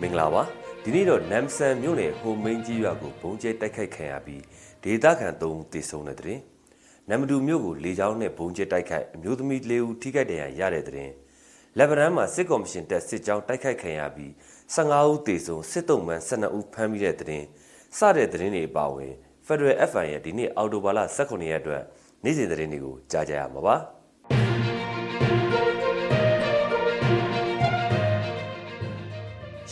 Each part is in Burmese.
မင်္ဂလာပါဒီနေ့တော့နမ်ဆန်မြို့နယ်ဟိုမင်းကြီးရွာကိုဘုံကျဲတိုက်ခိုက်ခံရပြီးဒေသခံ၃ဦးသေဆုံးတဲ့တဲ့နမ်မတူမြို့ကိုလေကြောင်းနဲ့ဘုံကျဲတိုက်ခိုက်အမျိုးသမီး၄ဦးထိခိုက်ဒဏ်ရာရတဲ့တဲ့လက်ဗနန်မှာစစ်ကော်မရှင်တပ်စစ်ကြောင်းတိုက်ခိုက်ခံရပြီး15ဦးသေဆုံးစစ်တုံးမှန်12ဦးဖမ်းမိတဲ့တဲ့စတဲ့တဲ့တွေအပါအဝင် Federal FN ရဲ့ဒီနေ့အော်တိုဘာလ18ရက်အတွက်နေ့စဉ်သတင်းတွေကိုကြားကြရမှာပါ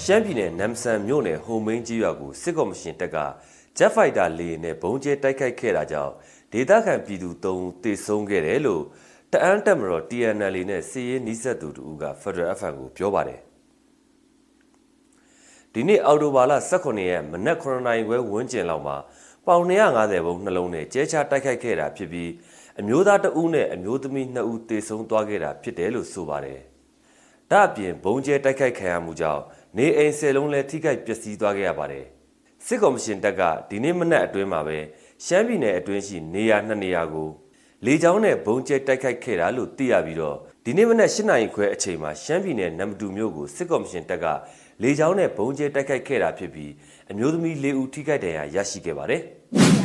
ရှမ်းပြည်နယ်နမ်ဆန်မြို့နယ်ဟိုမင်းကြီးရွာကိုစစ်ကော်မရှင်တပ်ကဂျက်ဖိုက်တာလေယာဉ်နဲ့ဘုံကျဲတိုက်ခိုက်ခဲ့တာကြောင့်ဒေသခံပြည်သူ၃ဦးသေဆုံးခဲ့တယ်လို့တအန်းတက်မတော် TNL နဲ့စီရေးနီးစပ်သူတို့က Federal FN ကိုပြောပါတယ်ဒီနေ့အော်တိုဘာလ18ရက်မနက်9နာရီခွဲဝန်းကျင်လောက်မှာပေါင်250ဘုံနှလုံးနဲ့ကျဲချတိုက်ခိုက်ခဲ့တာဖြစ်ပြီးအမျိုးသားတဦးနဲ့အမျိုးသမီး2ဦးသေဆုံးသွားခဲ့တာဖြစ်တယ်လို့ဆိုပါတယ်။ ဒါအပြင်ဘုံကျဲတိုက်ခိုက်ခံရမှုကြောင့်နေအိမ်ဆယ်လုံးလည်းထိခိုက်ပျက်စီးသွားခဲ့ရပါတယ်။စစ်ကော်မရှင်တပ်ကဒီနေ့မနက်အတွင်းမှာပဲရှမ်းပြည်နယ်အတွင်းရှိနေရာနှစ်နေရာကိုလေကြောင်းနဲ့ဘုံကျဲတိုက်ခိုက်ခဲ့တာလို့သိရပြီးတော့ဒီနေ့မနက်၈နာရီခွဲအချိန်မှာရှမ်းပြည်နယ်နမ်မတူမြို့ကိုစစ်ကော်မရှင်တပ်ကလေကြောင်းနဲ့ဘုံကျဲတိုက်ခိုက်ခဲ့တာဖြစ်ပြီးအမျိုးသမီး၄ဦးထိခိုက်ဒဏ်ရာရရှိခဲ့ပါတယ်။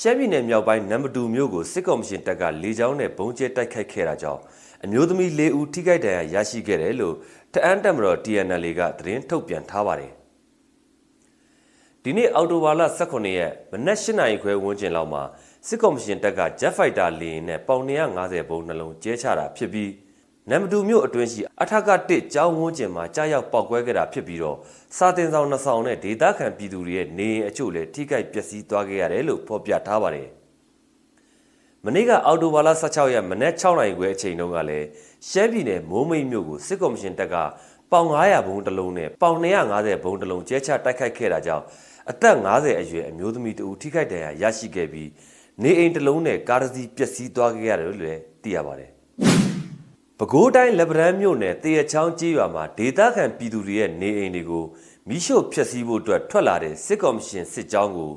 ရှမ်းပြည်နယ်မြောက်ပိုင်းနမ်မတူမြို့ကိုစစ်ကော်မရှင်တပ်ကလေကြောင်းနဲ့ဘုံကျဲတိုက်ခိုက်ခဲ့တာကြောင့်အမျိုးသမီး၄ဦးထိခိုက်ဒဏ်ရာရရှိခဲ့တယ်လို့တအန်းတက်မတော် TNL ကသတင်းထုတ်ပြန်ထားပါတယ်။ဒီနေ့အော်တိုဘာလ18ရက်မနက်၈နာရီခွဲဝန်းကျင်လောက်မှာစစ်ကော်မရှင်တပ်ကဂျက်ဖိုက်တာလေယာဉ်နဲ့ပေါင်250ဘုံနှလုံးကျဲချတာဖြစ်ပြီး နမ်မတူမြို့အတွင်းရှိအထက်က1ကျောင်းဝန်းကျင်မှာကြားရောက်ပောက်ကွဲခဲ့တာဖြစ်ပြီးတော့စာတင်ဆောင်နှစ်ဆောင်နဲ့ဒေသခံပြည်သူတွေရဲ့နေအိမ်အချို့လည်းထိခိုက်ပျက်စီးသွားခဲ့ရတယ်လို့ဖော်ပြထားပါတယ်။မနေ့ကအော်တိုဘာလ16ရက်မနက်6နာရီခွဲအချိန်တုန်းကလည်းရှမ်းပြည်နယ်မိုးမိတ်မြို့ကိုစစ်ကော်မရှင်တပ်ကပေါင်900ဘုံတစ်လုံးနဲ့ပေါင်250ဘုံတစ်လုံးကျဲချတိုက်ခိုက်ခဲ့တာကြောင့်အသက်50အရွယ်အမျိုးသမီးတဦးထိခိုက်ဒဏ်ရာရရှိခဲ့ပြီးနေအိမ်တစ်လုံးနဲ့ကားတစ်စီးပျက်စီးသွားခဲ့ရတယ်လို့လည်းသိရပါတယ်။ ပဲခူးတိုင်းလက်ဗရန်မြို့နယ်တရချောင်းကြီးရွာမှာဒေသခံပြည်သူတွေရဲ့နေအိမ်တွေကိုမိရှို့ဖျက်ဆီးဖို့အတွက်ထွက်လာတဲ့စစ်ကော်မရှင်စစ်ကြောင်းကို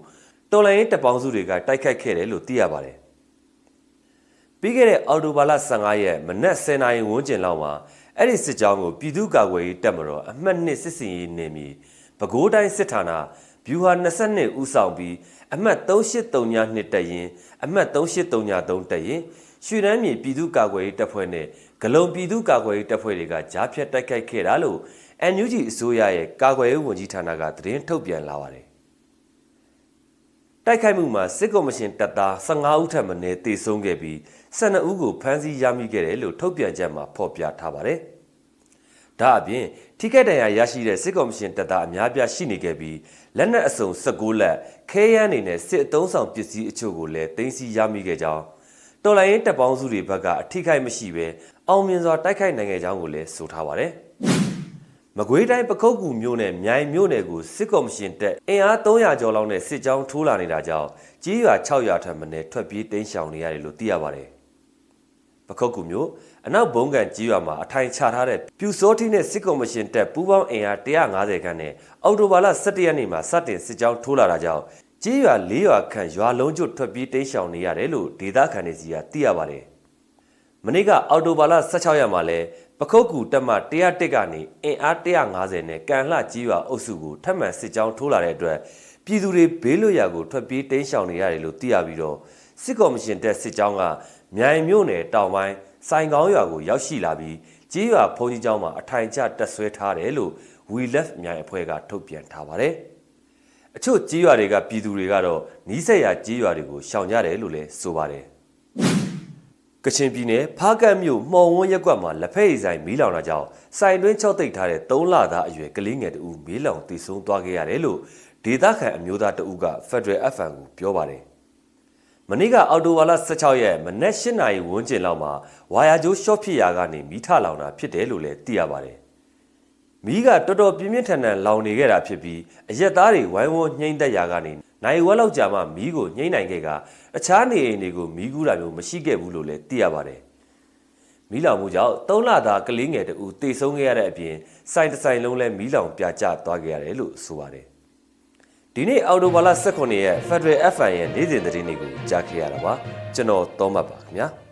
တော်လိုင်းရေးတပ်ပေါင်းစုတွေကတိုက်ခိုက်ခဲ့တယ်လို့သိရပါတယ်။ပြီးခဲ့တဲ့အော်တိုဘာလ15ရက်မနက်10:00နာရီဝန်းကျင်လောက်မှာအဲ့ဒီစစ်ကြောင်းကိုပြည်သူ့ကာကွယ်ရေးတပ်မတော်အမှတ်2စစ်စင်ရေးနေမီပဲခူးတိုင်းစစ်ဌာန ဗျူဟာ22ဦးဆောင်ပြီးအမှတ်3832တက်ရင်အမှတ်3833တက်ရင်ရွှေရမ်းမြေပြည်သူ့ကာကွယ်ရေးတပ်ဖွဲ့နဲ့ဂလုံပြည်သူ့ကာကွယ်ရေးတပ်ဖွဲ့တွေကကြားဖြတ်တိုက်ခိုက်ခဲ့တာလို့ NUG အစိုးရရဲ့ကာကွယ်ရေးဝန်ကြီးဌာနကသတင်းထုတ်ပြန်လာပါတယ်တိုက်ခိုက်မှုမှာစစ်ကော်မရှင်တပ်သား15ဦးထပ်မံတေဆုံးခဲ့ပြီး12ဦးကိုဖမ်းဆီးရမိခဲ့တယ်လို့ထုတ်ပြန်ချက်မှာဖော်ပြထားပါတယ်။ ဒါအပြင်ထိခိုက်ဒဏ်ရာရရှိတဲ့စစ်ကော်မရှင်တပ်သားအများပြားရှိနေခဲ့ပြီးလက်နက်အစုံ16လက်ခဲယမ်းနေနဲ့စစ်အုံဆောင်ပစ္စည်းအချို့ကိုလည်းတင်စီရမိခဲ့ကြောင်းတော်လိုင်းရင်တပ်ပေါင်းစုတွေဘက်ကအထိခိုက်မရှိဘဲအောင်မြင်စွာတိုက်ခိုက်နိုင်ခဲ့ကြောင်းကိုလည်းဆိုထားပါတယ်။မကွေးတိုင်းပခုတ်ကူမြို့နယ်မြိုင်မြို့နယ်ကိုစစ်ကော်မရှင်တပ်အင်အား300ကျော်လောက်နဲ့စစ်ကြောင်းထိုးလာနေတာကြောင့်ကြီးရွာ600ထပ်မံထွက်ပြေးတိမ်းရှောင်နေရတယ်လို့သိရပါတယ်။ ပခုတ်ကူမြို့အနောက်ဘုံကန်ကြီးရွာမှာအထိုင်ချထားတဲ့ပြူစောတိနဲ့စစ်ကော်မရှင်တပ်ပူးပေါင်းအင်အား150ခန်းနဲ့အော်တိုဘာလ17ရက်နေ့မှာစတင်စစ်ကြောင်းထိုးလာတာကြောင့်ကြီးရွာ၄ရွာခန့်ရွာလုံးကျွတ်ထွက်ပြေးတိမ်းရှောင်နေရတယ်လို့ဒေသခံတွေစီကသိရပါတယ်။မနေ့ကအော်တိုဘာလ16ရက်မှာလဲပခုတ်ကူတက်မ101ကနေအင်အား150နဲ့ကန်လှကြီးရွာအုပ်စုကိုထပ်မံစစ်ကြောင်းထိုးလာတဲ့အတွက်ပြည်သူတွေဘေးလွတ်ရာကိုထွက်ပြေးတိမ်းရှောင်နေရတယ်လို့သိရပြီးတော့ စစ်ကော်မရှင်တပ်စစ်ကြောင်းကမြိုင်မြို့နယ်တောင်ပိုင်းစိုင်ကောင်းရွာကိုရောက်ရှိလာပြီးကြီးရွာဖုန်ကြီးကျောင်းမှာအထိုင်ချတက်ဆွဲထားတယ်လို့ We Left မြိုင်အဖွဲ့ကထုတ်ပြန်ထားပါတယ်။အချို့ကြီးရွာတွေကပြည်သူတွေကတော့နီးစက်ရာကြီးရွာတွေကိုရှောင်ကြတယ်လို့လည်းဆိုပါတယ်။ကချင်ပြည်နယ်ဖားကတ်မြို့မှော်ဝန်းရက်ကွက်မှာလက်ဖက်ရည်ဆိုင်မီးလောင်တာကြောင့်စိုင်တွင်းချောက်သိပ်ထားတဲ့၃လသားအရွယ်ကလေးငယ်တဦးမီးလောင်တည်ဆုံသွားခဲ့ရတယ်လို့ဒေသခံအမျိုးသားတဦးက Federal FM ကိုပြောပါတယ်။ မနေ့ကအော်တိုဝါလာ16ရက်မနက်၈နာရီဝန်းကျင်လောက်မှာဝါယာကျိုးရှော့ဖြစ်ရာကနေမီးထလောင်တာဖြစ်တယ်လို့လည်းသိရပါတယ်။မီးကတော်တော်ပြင်းပြင်းထန်ထန်လောင်နေခဲ့တာဖြစ်ပြီးအရက်သားတွေဝိုင်းဝန်းညှိမ့်သက်ရာကနေနိုင်ဝက်လောက်ကြာမှမီးကိုညှိမ့်နိုင်ခဲ့ကအခြားနေအိမ်တွေကိုမီးကူးတာမျိုးမရှိခဲ့ဘူးလို့လည်းသိရပါတယ်။မီးလောင်မှုကြောင့်သုံးလသားကလေးငယ်တဦးတေဆုံးခဲ့ရတဲ့အပြင်စိုင်တဆိုင်လုံးလည်းမီးလောင်ပြကျသွားခဲ့ရတယ်လို့ဆိုပါတယ်။ ဒီနေ့အော်တိုဘာလ18ရက် Federal FN ရဲ့နေ့စဉ်သတင်းတွေကိုကြားခဲ့ရတာပါ။ကျွန်တော်သောမတ်ပါခင်ဗျာ။